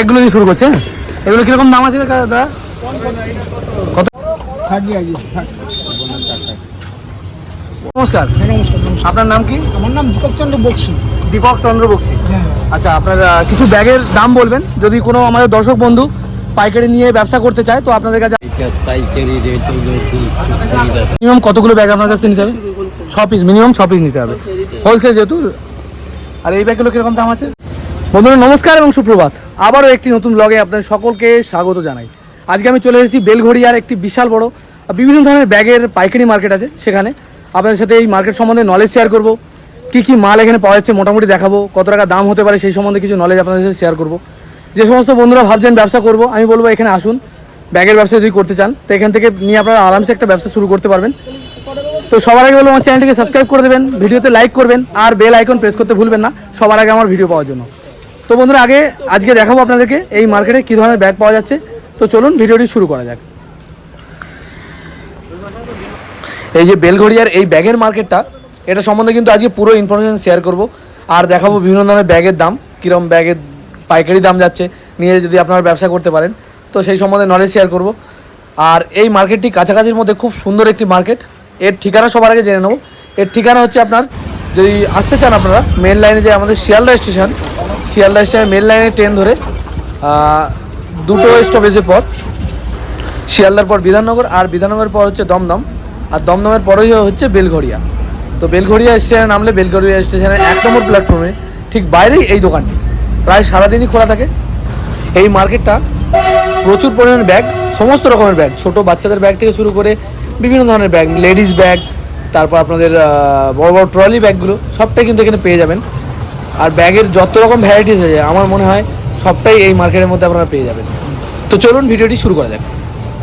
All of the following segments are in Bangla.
এগুলো দিয়ে শুরু করছে হ্যাঁ? এগুলো কীরকম দাম আছে দাদা? কত? নমস্কার। হ্যাঁ নমস্কার নমস্কার। আপনার নাম কি? আমার নাম দীপক চন্দ্র বক্সি। দীপক চন্দ্র বক্সি। হ্যাঁ। আচ্ছা আপনার কিছু ব্যাগের দাম বলবেন। যদি কোনো আমাদের দর্শক বন্ধু পাইকারি নিয়ে ব্যবসা করতে চায় তো আপনাদের কাছে পাইকারি রেট মিনিমাম কতগুলো ব্যাগ আপনার কাছে নিতে হবে? ছ পিস মিনিমাম ছ পিস নিতে হবে। হোলসেল যেহেতু। আর এই ব্যাগগুলো কীরকম দাম আছে? বন্ধুরা, নমস্কার এবং সুপ্রভাত। আবারও একটি নতুন ব্লগে আপনাদের সকলকে স্বাগত জানাই। আজকে আমি চলে এসেছি বেলঘড়িয়ার একটি বিশাল বড়, বিভিন্ন ধরনের ব্যাগের পাইকারি মার্কেট আছে সেখানে। আপনাদের সাথে এই মার্কেট সম্বন্ধে নলেজ শেয়ার করব। কি কি মাল এখানে পাওয়া যাচ্ছে মোটামুটি দেখাবো। কত টাকা দাম হতে পারে সেই সম্বন্ধে কিছু নলেজ আপনাদের সাথে শেয়ার করব। যে সমস্ত বন্ধুরা ভাবছেন ব্যবসা করব, আমি বলব এখানে আসুন। ব্যাগের ব্যবসা যদি করতে চান, তো এখান থেকে নিয়ে আপনারা আরামসে একটা ব্যবসা শুরু করতে পারবেন। তো সবার আগে বলব, আমার চ্যানেলটিকে সাবস্ক্রাইব করে দেবেন, ভিডিওতে লাইক করবেন, আর বেল আইকন প্রেস করতে ভুলবেন না, সবার আগে আমার ভিডিও পাওয়ার জন্য। তো বন্ধুরা, আগে, আজকে দেখাবো আপনাদেরকে এই মার্কেটে কী ধরনের ব্যাগ পাওয়া যাচ্ছে। তো চলুন ভিডিওটি শুরু করা যাক। এই যে বেলঘড়িয়ার এই ব্যাগের মার্কেটটা, এটা সম্বন্ধে কিন্তু আজকে পুরো ইনফরমেশন শেয়ার করব। আর দেখাবো বিভিন্ন ধরনের ব্যাগের দাম কীরকম ব্যাগের পাইকারি দাম যাচ্ছে, নিয়ে যদি আপনারা ব্যবসা করতে পারেন। তো সেই সম্বন্ধে নলেজ শেয়ার করব। আর এই মার্কেটটি কাছাকাছির মধ্যে খুব সুন্দর একটি মার্কেট। এর ঠিকানা সবার আগে জেনে নেব। এর ঠিকানা হচ্ছে আপনার, যদি আসতে চান আপনারা মেন লাইনে যে আমাদের শিয়ালদা স্টেশন শিয়ালদা স্টেশনের মেন লাইনে ট্রেন ধরে দুটো স্টপেজের পর, শিয়ালদার পর বিধাননগর আর বিধাননগরের পর হচ্ছে দমদম। আর দমদমের পরেই হচ্ছে বেলঘড়িয়া। তো বেলঘড়িয়া স্টেশনে নামলে বেলঘড়িয়া স্টেশনের এক নম্বর প্ল্যাটফর্মে ঠিক বাইরেই এই দোকানটি। প্রায় সারাদিনই খোলা থাকে। এই মার্কেটটা প্রচুর পরিমাণে ব্যাগ সমস্ত রকমের ব্যাগ ছোট বাচ্চাদের ব্যাগ থেকে শুরু করে বিভিন্ন ধরনের ব্যাগ লেডিস ব্যাগ তারপর আপনাদের বড় বড় ট্রলি ব্যাগগুলো সবটাই কিন্তু এখানে পেয়ে যাবেন। আর ব্যাগের যত রকম ভ্যারাইটিস আছে আমার মনে হয় সবটাই এই মার্কেটের মধ্যে আপনারা পেয়ে যাবেন তো চলুন ভিডিওটি শুরু করা যাক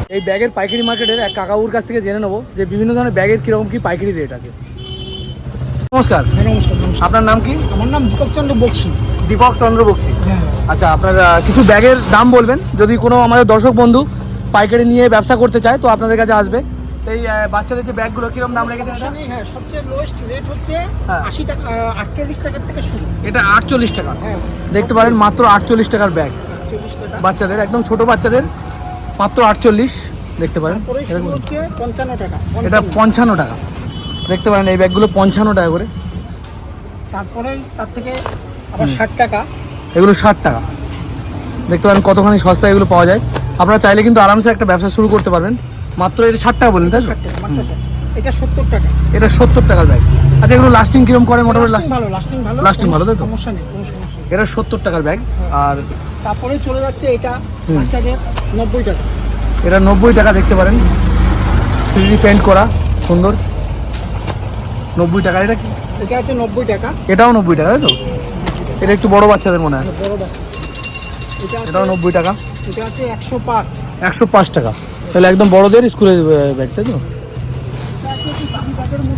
এই ব্যাগের পাইকারি মার্কেটের এক কাকাউর কাছ থেকে জেনে নেব যে বিভিন্ন ধরনের ব্যাগের কীরকম কী পাইকারি রেট আছে নমস্কার হ্যাঁ নমস্কার নমস্কার আপনার নাম কি আমার নাম দীপক চন্দ্র বক্সি দীপক চন্দ্র বক্সি হ্যাঁ আচ্ছা আপনার কিছু ব্যাগের দাম বলবেন যদি কোনো আমাদের দর্শক বন্ধু পাইকারি নিয়ে ব্যবসা করতে চায় তো আপনাদের কাছে আসবে তো এই বাচ্চাদের যে ব্যাগগুলো কীরকম দাম রেখেছেন এটা? হ্যাঁ সবচেয়ে লোয়েস্ট রেট হচ্ছে হ্যাঁ। আশি টাকা আটচল্লিশ টাকার থেকে শুরু। এটা আটচল্লিশ টাকা। হ্যাঁ। দেখতে পারেন মাত্র আটচল্লিশ টাকার ব্যাগ। বাচ্চাদের একদম ছোট বাচ্চাদের মাত্র আটচল্লিশ দেখতে পারেন। টাকা এটা পঞ্চান্ন। টাকা। দেখতে পারেন এই ব্যাগগুলো পঞ্চান্ন টাকা করে। তারপরে তার থেকে আবার ষাট টাকা। এগুলো ষাট টাকা। দেখতে পারেন কতখানি সস্তা এগুলো পাওয়া যায়। আপনারা চাইলে কিন্তু আরামসে একটা ব্যবসা শুরু করতে পারবেন। মাত্র এটা ষাট টাকা বলেন তাই তো? এটা সত্তর টাকা। এটা সত্তর টাকার ব্যাগ। আচ্ছা এগুলো লাস্টিং কিরম করে? মোটামুটি লাস্টিং ভালো লাস্টিং ভালো Lasting ভালো, তাই তো? সমস্যা নেই কোনো সমস্যা এটা সত্তর টাকার ব্যাগ আর তারপরে চলে যাচ্ছে এটা বাচ্চাদের নব্বই টাকা। এটা নব্বই টাকা দেখতে পারেন। থ্রি পেন্ট করা সুন্দর। নব্বই টাকা এটা কি? এটা আছে নব্বই টাকা। এটাও নব্বই টাকা তাই তো? এটা একটু বড় বাচ্চাদের মনে হয়। বড় বাচ্চা। এটা এটাও নব্বই টাকা। এটা আছে একশো পাঁচ। একশো পাঁচ টাকা। তাহলে একদম বড়দের স্কুলের ব্যাগ তাই তো?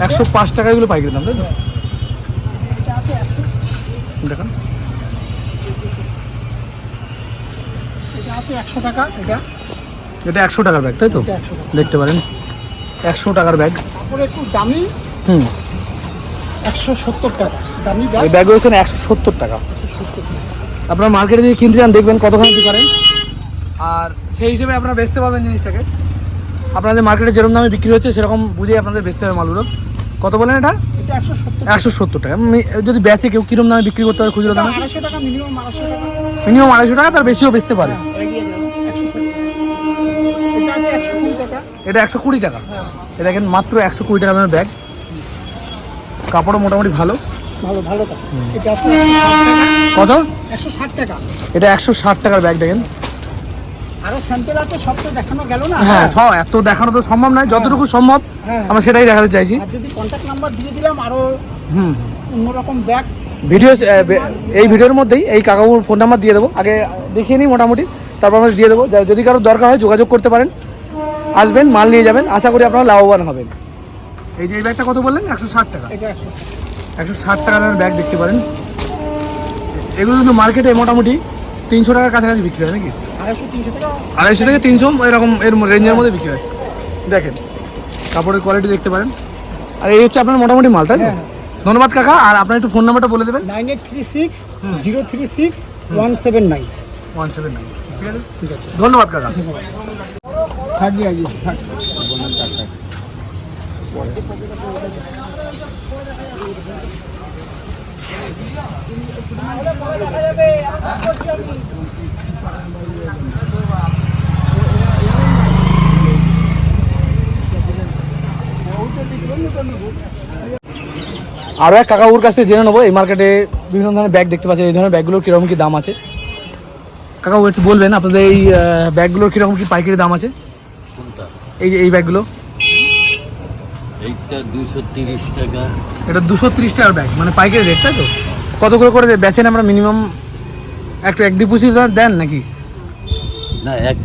একশো পাঁচ টাকা এগুলো পাইকারি দাম তাই তো? দেখান। একশো টাকা এটা এটা একশো টাকার ব্যাগ তাই তো? দেখতে পারেন। একশো টাকার ব্যাগ একটু দামি। হুম। একশো সত্তর টাকা। দামি এই ব্যাগ ব্যাগগুলো এখানে একশো সত্তর টাকা। আপনার মার্কেটে যদি কিনতে যান দেখবেন কতখানি কি করেন আর সেই হিসেবে আপনারা বেচতে পারবেন জিনিসটাকে। আপনাদের মার্কেটে যেরকম দামে বিক্রি হচ্ছে সেরকম বুঝে আপনাদের বেচতে হবে মালগুলো। কত বলেন এটা? একশো সত্তর টাকা। যদি বেচে কেউ কিরম দামে বিক্রি করতে পারে খুচরো দামে? মিনিমাম আড়াইশো টাকা। তার বেশিও বেচতে পারে। সত্তর। এটা একশো কুড়ি টাকা। এটা হ্যাঁ দেখেন মাত্র একশো কুড়ি টাকা দামের ব্যাগ কাপড়ও মোটামুটি ভালো। ভালো ভালো কত? একশো ষাট টাকা। এটা একশো ষাট টাকার ব্যাগ দেখেন। আরও স্যাম্পেল আছে সব তো দেখানো গেল না? হ্যাঁ এত দেখানো তো সম্ভব নয় যতটুকু সম্ভব হ্যাঁ। আমরা সেটাই দেখাতে চাইছি। আর যদি কন্ট্যাক্ট নাম্বার দিয়ে দিলাম আরও হুম। অন্যরকম ব্যাগ। ভিডিও এই ভিডিওর মধ্যেই এই কাকাবুর ফোন নাম্বার দিয়ে দেবো। আগে দেখিয়ে নিই মোটামুটি তারপর আমরা দিয়ে দেবো। যদি কারও দরকার হয় যোগাযোগ করতে পারেন। আসবেন মাল নিয়ে যাবেন। আশা করি আপনারা লাভবান হবেন। এই যে এই ব্যাগটা কত বললেন? একশো ষাট টাকা। এটা একশো একশো ষাট টাকা দামের ব্যাগ দেখতে পারেন। এগুলো কিন্তু মার্কেটে মোটামুটি তিনশো টাকার কাছাকাছি বিক্রি হয় নাকি? আড়াইশো থেকে তিনশো এরকম এর রেঞ্জের মধ্যে বিক্রি হয়। দেখেন। কাপড়ের কোয়ালিটি দেখতে পারেন। আর এই হচ্ছে আপনার মোটামুটি মাল তাই হ্যাঁ। ধন্যবাদ কাকা। আর আপনার একটু ফোন নাম্বারটা বলে দেবেন। Nine eight three six zero three six one seven nine. One seven nine. ঠিক আছে? ঠিক আছে। ধন্যবাদ কাকা। থাকি আগে থাক। আরও এক কাকাবুর কাছ থেকে জেনে নেব এই মার্কেটে বিভিন্ন ধরনের ব্যাগ দেখতে পাচ্ছি এই ধরনের ব্যাগগুলোর কীরকম কী দাম আছে? কাকাবু একটু বলবেন আপনাদের এই ব্যাগগুলোর কীরকম কী পাইকারি দাম আছে? এই যে এই ব্যাগগুলো এইটা দুশো তিরিশ টাকা। এটা দুশো তিরিশ টাকার ব্যাগ মানে পাইকারি রেট তাই তো? কত করে করে বেচেন আমরা মিনিমাম একটু এক দুপুষি দেন নাকি? না এক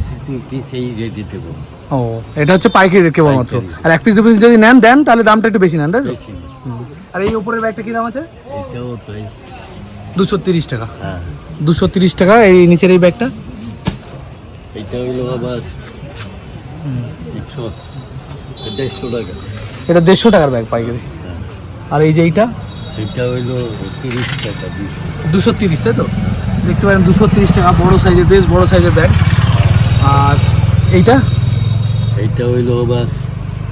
পিস এই রেডি দেবো। ও এটা হচ্ছে পাইকারি রেট কেবলমাত্র। আর এক পিস দু পিস যদি নেন দেন তাহলে দামটা একটু বেশি নেন তাই তো। আর এই উপরের ব্যাগটা কী দাম আছে? এটাও তাই দুশো তিরিশ টাকা। হ্যাঁ। দুশো তিরিশ টাকা এই নিচের এই ব্যাগটা? এটা হইল আবার দেড়শো টাকা। এটা দেড়শো টাকার ব্যাগ পাইকারি। হ্যাঁ। আর এই যে এইটা? এটা হইল তিরিশ টাকা দুশো তিরিশ তাই তো? দেখতে পারেন দুশো তিরিশ টাকা বড় সাইজের বেশ বড় সাইজের ব্যাগ। আর এইটা? এইটা হইল আবার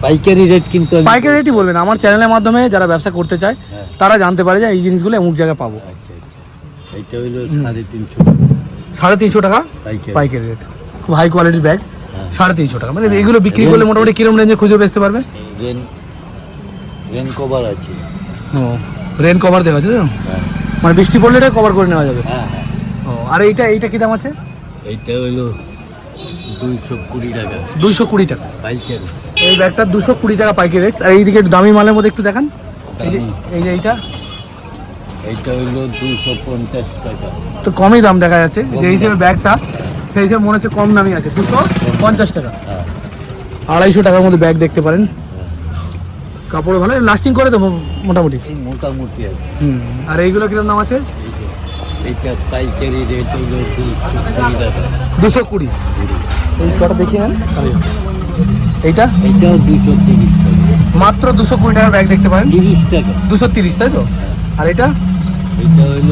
পাইকারি রেট কিন্তু পাইকারি রেটই বলবেন। আমার চ্যানেলের মাধ্যমে যারা ব্যবসা করতে চায় হ্যাঁ। তারা জানতে পারে যে এই জিনিসগুলো অমুক জায়গায় পাবো। আচ্ছা আচ্ছা। এইটা হইল সাড়ে তিনশো। টাকা সাড়ে তিনশো টাকা পাইকারি। রেট। খুব হাই কোয়ালিটির ব্যাগ সাড়ে তিনশো টাকা। মানে এগুলো বিক্রি করলে মোটামুটি কিরম রেঞ্জে খুঁজে বেচতে পারবে? রেন রেন কভার আছে। ও রেন কভার দেওয়া আছে তো? হ্যাঁ। মানে বৃষ্টি পড়লে এটা কভার করে নেওয়া যাবে। হ্যাঁ হ্যাঁ। ও আর এইটা এইটা কি দাম আছে? এইটা হইল দুইশো কুড়ি টাকা। দুইশো কুড়ি টাকা। পাইকারি। এই ব্যাগটা দুশো কুড়ি টাকা পাইকারি রেট। আর এইদিকে দামি মালের মধ্যে একটু দেখান। এই যে। এই যে এইটা। এইটা হইল দুইশো পঞ্চাশ টাকা। তো কমই দাম দেখা যাচ্ছে। যে হিসেবে ব্যাগটা সেই হিসেবে মনে হচ্ছে কম দামি আছে। দুশো পঞ্চাশ টাকা। হ্যাঁ। আড়াইশো টাকার মধ্যে ব্যাগ দেখতে পারেন। হ্যাঁ। কাপড় ভালো। লাস্টিং করে তো মোটামুটি। মোটামুটি হুম। আর এইগুলো কীরকম দাম আছে? এইটা পাইকারি রেট টাকা। দুশো কুড়ি। এই কটা দেখিয়ে নেন। এইটা? এইটাও দুইশো তিরিশ মাত্র দুশো কুড়ি টাকার ব্যাগ দেখতে পারেন। তিরিশ টাকা। দুশো তিরিশ তাই তো। আর এটা? এইটা হইল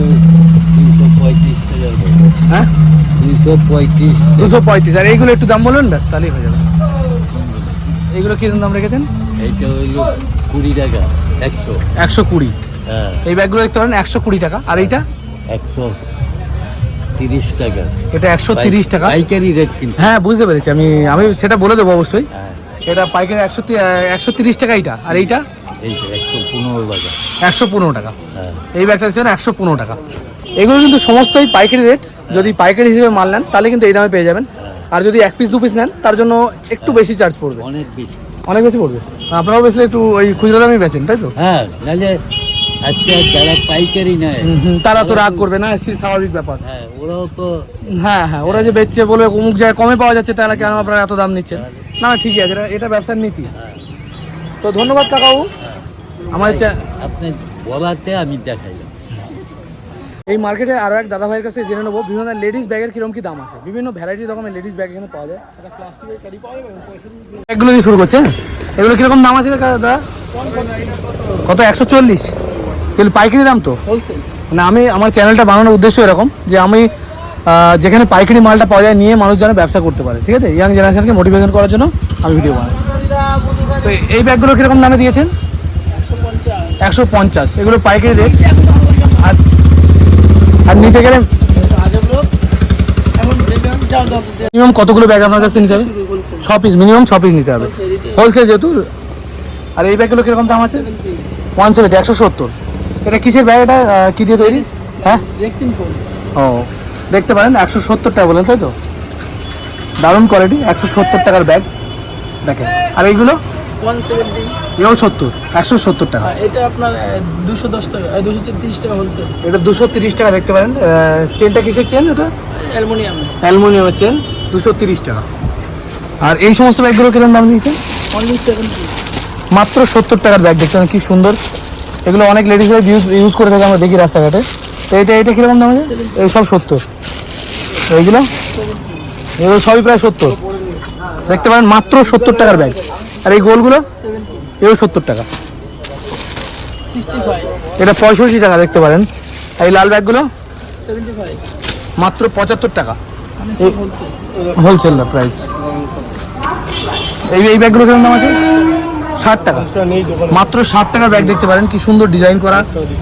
দুইশো পঁয়ত্রিশ টাকার হ্যাঁ? দুইশো পঁয়ত্রিশ দুশো পঁয়ত্রিশ। আর এইগুলো একটু দাম বলবেন ব্যাস তাহলেই হয়ে যাবে। এইগুলো কি দাম রেখেছেন? এইটা হইল কুড়ি টাকা একশো। একশো কুড়ি। হ্যাঁ। এই ব্যাগগুলো দেখতে পারেন একশো কুড়ি টাকা। আর এইটা? একশো তিরিশ টাকা। এটা একশো তিরিশ টাকা? পাইকারি রেট কিন্তু। হ্যাঁ বুঝতে পেরেছি। আমি আমি সেটা বলে দেবো অবশ্যই। হ্যাঁ। এটা পাইকারি একশো একশো তিরিশ টাকা এইটা। আর এইটা? একশো পনেরো টাকা। একশো পনেরো টাকা। হ্যাঁ। এই ব্যাগটা হচ্ছে একশো পনেরো টাকা। এগুলো কিন্তু সমস্তই পাইকারি রেট যদি পাইকারি হিসেবে মাল নেন তাহলে কিন্তু এই দামে পেয়ে যাবেন। আর যদি এক পিস দু পিস নেন তার জন্য একটু বেশি চার্জ পড়বে। অনেক বেশি। অনেক বেশি পড়বে। আপনারাও বেশি একটু ওই খুচরো দামই বেচেন তাই তো? হ্যাঁ নাহলে আচ্ছা যারা পাইকারি নেয়। তারা তো রাগ করবে না সে স্বাভাবিক ব্যাপার। হ্যাঁ ওরাও তো হ্যাঁ হ্যাঁ ওরা যে বেচছে অমুক জায়গায় কমে পাওয়া যাচ্ছে তাহলে কেন আপনারা এত দাম নিচ্ছেন? না ঠিকই আছে এটা- ব্যবসার নীতি। হ্যাঁ। তো ধন্যবাদ কাকাবু হ্যাঁ। আমার আপনি বলাতে আমি দেখাইলাম। এই মার্কেটে আরও এক দাদা ভাইয়ের কাছে জেনে নেব বিভিন্ন লেডিস ব্যাগের কীরকম কি দাম আছে? বিভিন্ন ভ্যারাইটি রকমের লেডিস ব্যাগ এখানে পাওয়া যায়। এগুলো দিয়ে শুরু করছে এগুলো কীরকম দাম আছে দাদা? কত? একশো চল্লিশ। এগুলো পাইকারি দাম তো। হোলসেল মানে আমি আমার চ্যানেলটা বানানোর উদ্দেশ্য এরকম যে আমি যেখানে পাইকারি মালটা পাওয়া যায় নিয়ে মানুষ যেন ব্যবসা করতে পারে ঠিক আছে? ইয়াং জেনারেশনকে মোটিভেশন করার জন্য আমি ভিডিও বানাই। তো এই ব্যাগগুলো কীরকম দামে দিয়েছেন? একশো পঞ্চাশ। এগুলো পাইকারি রেট আর আর নিতে গেলে মিনিমাম কতগুলো ব্যাগ আপনার কাছে নিতে হবে? ছ পিস মিনিমাম ছ পিস নিতে হবে। হোলসেল যেহেতু আর এই ব্যাগগুলো কীরকম দাম আছে? ওয়ান সেভেন্টি একশো সত্তর। এটা কিসের ব্যাগ এটা কি দিয়ে তৈরি? হ্যাঁ? ও দেখতে পারেন একশো সত্তর টাকা বলেন তাই তো? দারুণ কোয়ালিটি একশো সত্তর টাকার ব্যাগ। দেখেন আর এইগুলো? এও সত্তর একশো সত্তর টাকা। এটা আপনার দুশো দশ টাকা দুশো তিরিশ টাকা হোলসেল এটা দুশো তিরিশ টাকা দেখতে পারেন। চেনটা কিসের চেন ওটা? অ্যালমোনিয়াম অ্যালুমিনিয়ামের চেন দুশো তিরিশ টাকা। আর এই সমস্ত ব্যাগগুলো কীরকম দাম দিয়েছে অনলি সেভেন্টি মাত্র সত্তর টাকার ব্যাগ দেখতে পারেন কি সুন্দর। এগুলো অনেক লেডিসরা ইউজ ইউজ করে থাকে আমরা দেখি রাস্তাঘাটে। তো এটা এটা কীরকম দাম আছে? এই সব সত্তর। এইগুলো? এগুলো সবই প্রায় সত্তর। দেখতে পারেন মাত্র সত্তর টাকার ব্যাগ আর এই গোলগুলো? এও সত্তর টাকা। এটা পঁয়ষট্টি টাকা দেখতে পারেন। আর এই লাল ব্যাগগুলো মাত্র পঁচাত্তর টাকা। হোলসেল হোলসেল প্রাইস এই এই ব্যাগগুলো কীরকম দাম আছে? ষাট টাকা। মাত্র ষাট টাকার ব্যাগ দেখতে পারেন কি সুন্দর ডিজাইন করা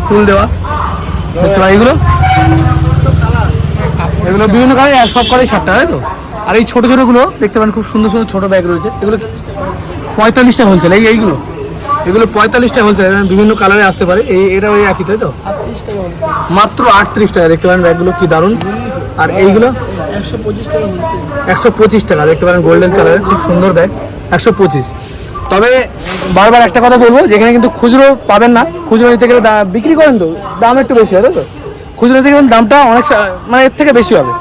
ফুল দেওয়া। দেখতে পারেন এগুলো? এগুলো বিভিন্ন কালার সব কালারই ষাট টাকা তাই তো? আর এই ছোটো ছোটোগুলো দেখতে পারেন খুব সুন্দর সুন্দর ছোটো ব্যাগ রয়েছে। এগুলো পঁয়তাল্লিশটা হোলসেল এই এইগুলো। এগুলো পঁয়তাল্লিশটা হোলসেল বিভিন্ন কালারে আসতে পারে। এই এটা ওই একই তাই তো? মাত্র আটত্রিশ টাকা দেখতে পারেন ব্যাগগুলো কি দারুণ। আর এইগুলো? একশো পঁচিশ টাকা একশো পঁচিশ টাকা দেখতে পারেন গোল্ডেন কালারের খুব সুন্দর ব্যাগ একশো পঁচিশ। তবে বারবার একটা কথা বলব, যেখানে কিন্তু খুচরো পাবেন না। খুচরো নিতে গেলে বিক্রি করেন তো, দাম একটু বেশি হয় তো? খুচরো নিতে গেলে দামটা অনেক মানে এর থেকে বেশি হবে।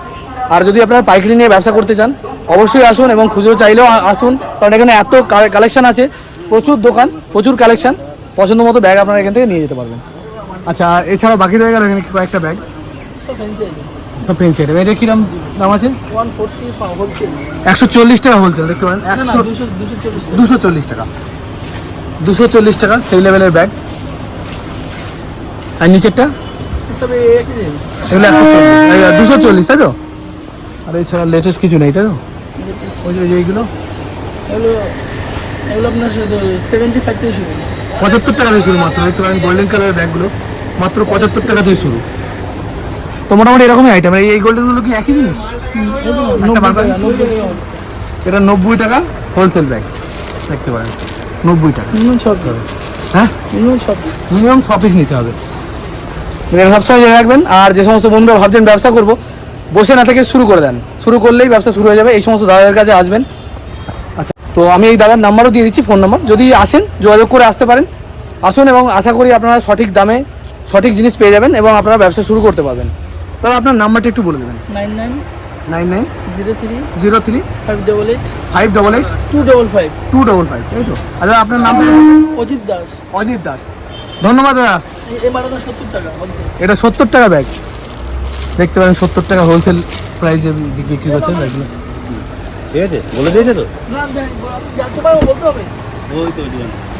আর যদি আপনারা পাইকারি নিয়ে ব্যবসা করতে চান, অবশ্যই আসুন এবং খুচরো চাইলেও আসুন, কারণ এখানে এত কালেকশন আছে, প্রচুর দোকান, প্রচুর কালেকশন। পছন্দ মতো ব্যাগ আপনারা এখান থেকে নিয়ে যেতে পারবেন। আচ্ছা এছাড়া বাকি রয়ে গেল এখানে কয়েকটা ব্যাগ? সব ফ্যান্সি আছে আইটেম এটা কিরম দাম আছে? একশো চল্লিশ টাকা হোলসেল দেখতে পারেন। একশো দুশো চল্লিশ টাকা। দুশো চল্লিশ টাকা। সেই লেভেলের ব্যাগ আর নিচেরটা? এগুলো দুশো চল্লিশ তাই তো? আর এছাড়া লেটেস্ট কিছু নেই তাই তো? ওই যে এইগুলো? এগুলো এগুলো আপনার সেভেন্টি ফাইভ থেকে শুরু। পঁচাত্তর টাকা থেকে শুরু মাত্র দেখতে পারেন গোল্ডেন কালারের ব্যাগগুলো মাত্র পঁচাত্তর টাকা থেকে শুরু। তো মোটামুটি এরকমই আইটেম এই গোল্ডেনগুলো কি একই জিনিস। এটা নব্বই টাকা হোলসেল ব্যাগ দেখতে পারেন নব্বই টাকা। মিনিমাম ছ পিস হ্যাঁ? মিনিমাম ছ পিস মিনিমাম ছ পিস নিতে হবে। সবসময় জেনে রাখবেন আর যে সমস্ত বন্ধুরা ভাবছেন ব্যবসা করব বসে না থেকে শুরু করে দেন। শুরু করলেই ব্যবসা শুরু হয়ে যাবে এই সমস্ত দাদাদের কাছে আসবেন। আচ্ছা তো আমি এই দাদার নাম্বারও দিয়ে দিচ্ছি ফোন নাম্বার যদি আসেন যোগাযোগ করে আসতে পারেন। আসুন এবং আশা করি আপনারা সঠিক দামে সঠিক জিনিস পেয়ে যাবেন এবং আপনারা ব্যবসা শুরু করতে পারবেন। তাহলে আপনার নাম্বারটা একটু বলে দেবেন। Nine nine nine nine zero three zero three five double eight five double eight two double five. Two double five তাই তো? আচ্ছা আপনার নাম অজিত দাস। অজিত দাস। ধন্যবাদ দাদা। এটা সত্তর টাকা ব্যাগ দেখতে পারেন সত্তর টাকা হোলসেল প্রাইসে বিক্রি করছে ব্যাগগুলো ঠিক আছে বলে দিয়েছে তো? না দেখ, জানতে পারব বলতে হবে। ওই তো।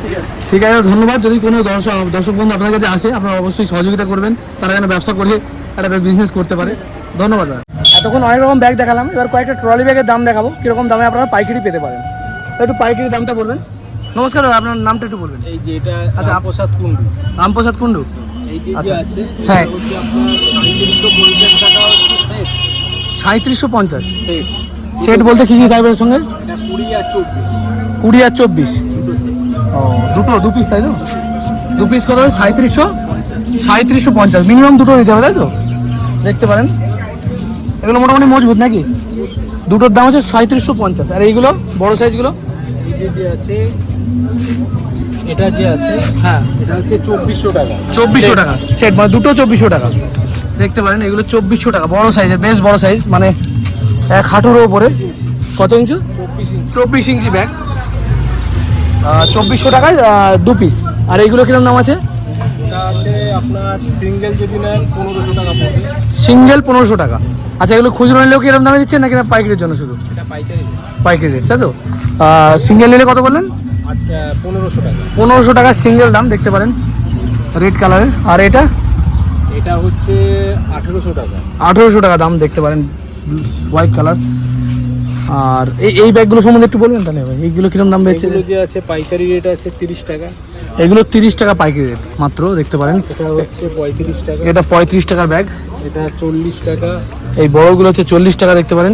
ঠিক আছে। ঠিক আছে ধন্যবাদ। যদি কোনো দর্শক দর্শক বন্ধু আপনার কাছে আসে আপনারা অবশ্যই সহযোগিতা করবেন। তারা যেন ব্যবসা করে একটা বিজনেস করতে পারে। ধন্যবাদ দাদা। এতক্ষণ অনেক রকম ব্যাগ দেখালাম। এবার কয়েকটা ট্রলি ব্যাগের দাম দেখাবো। কীরকম দামে আপনারা পাইকারি পেতে পারেন। একটু পাইকারি দামটা বলবেন। নমস্কার দাদা আপনার নামটা একটু বলবেন। এই যে এটা আচ্ছা, রামপ্রসাদ কুন্ডু রামপ্রসাদ কুণ্ডু? এই যে যে আচ্ছা। আছে হ্যাঁ। সাঁত্রিশশো পঞ্চাশ টাকা সেট বলতে কী কী থাকবে এর সঙ্গে? কুড়ি আর চব্বিশ। কুড়ি আর চব্বিশ। ও দুটো দু পিস তাই তো? দু পিস কত হবে? সাঁত্রিশশো সাঁত্রিশশো পঞ্চাশ। মিনিমাম দুটো নিতে হবে তাই তো? দেখতে পারেন। এগুলো মোটামুটি মজবুত নাকি? দুটোর দাম হচ্ছে সাঁত্রিশশো পঞ্চাশ। আর এইগুলো বড় সাইজগুলো? যে যে আছে এটা যে আছে হ্যাঁ। এটা হচ্ছে চব্বিশশো টাকা। চব্বিশশো টাকা। সেট মানে দুটো চব্বিশশো টাকা। দেখতে পারেন এগুলো চব্বিশশো টাকা। বড় সাইজের বেশ বড় সাইজ মানে এক হাঁটুর ওপরে কত ইঞ্চি চব্বিশ ইঞ্চি ব্যাগ। চব্বিশশো টাকায় দু পিস আর এইগুলো কীরকম দাম আছে? এটা আছে আপনার সিঙ্গেল যদি নেন পনেরোশো টাকা পড়বে। সিঙ্গেল পনেরোশো টাকা। আচ্ছা এগুলো খুচরো নিলেও কি এরকম দামে দিচ্ছেন নাকি না পাইকারির জন্য শুধু? এটা পাইকারি পাইকারি রেট তাই তো? সিঙ্গেল নিলে কত বললেন? পনেরোশো টাকা। পনেরোশো টাকা সিঙ্গেল দাম দেখতে পারেন। রেড কালারের আর এটা? এটা হচ্ছে আঠেরোশো টাকা। আঠেরোশো টাকা দাম দেখতে পারেন হোয়াইট কালার আর এই এই ব্যাগগুলো সম্বন্ধে একটু বলবেন তাহলে এইগুলো কীরকম দাম বেচছে যে আছে পাইকারি রেট আছে তিরিশ টাকা। এগুলো তিরিশ টাকা পাইকারি রেট মাত্র দেখতে পারেন। এটা হচ্ছে পঁয়ত্রিশ টাকা। এটা পঁয়ত্রিশ টাকার ব্যাগ এটা চল্লিশ টাকা। এই বড়গুলো হচ্ছে চল্লিশ টাকা দেখতে পারেন।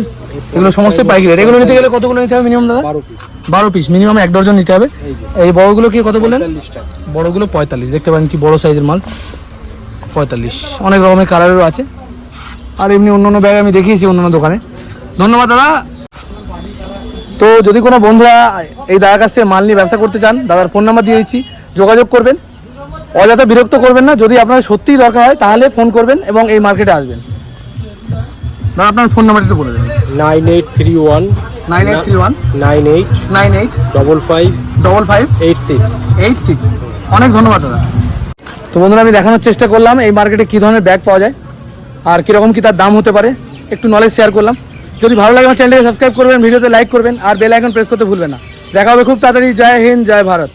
এগুলো সমস্ত পাইকারি রেট এগুলো নিতে গেলে কতগুলো নিতে হবে মিনিমাম দাদা? বারো পিস মিনিমাম এক ডজন নিতে হবে। এই বড়গুলো কি কত বললেন? বড়গুলো পঁয়তাল্লিশ দেখতে পারেন কি বড় সাইজের মাল। পঁয়তাল্লিশ অনেক রকমের কালারেরও আছে। আর এমনি অন্য অন্য ব্যাগ আমি দেখিয়েছি অন্য অন্য দোকানে। ধন্যবাদ দাদা। তো যদি কোনো বন্ধুরা এই দাদার কাছ থেকে মাল নিয়ে ব্যবসা করতে চান দাদার ফোন নাম্বার দিয়ে দিচ্ছি। যোগাযোগ করবেন। অযথা বিরক্ত করবেন না। যদি আপনার সত্যিই দরকার হয় তাহলে ফোন করবেন এবং এই মার্কেটে আসবেন। না আপনার ফোন নাম্বারটা একটু বলে দেবেন। Nine eight three one. Nine eight three one. Nine eight nine eight double five double five eight six. Eight six. অনেক ধন্যবাদ দাদা। তো বন্ধুরা আমি দেখানোর চেষ্টা করলাম এই মার্কেটে কী ধরনের ব্যাগ পাওয়া যায় আর কীরকম কী তার দাম হতে পারে। একটু নলেজ শেয়ার করলাম। যদি ভালো লাগে আমার চ্যানেলটাকে সাবস্ক্রাইব করবেন ভিডিওতে লাইক করবেন আর বেল আইকন প্রেস করতে ভুলবেন না। দেখা হবে খুব তাড়াতাড়ি। জয় হিন্দ জয় ভারত।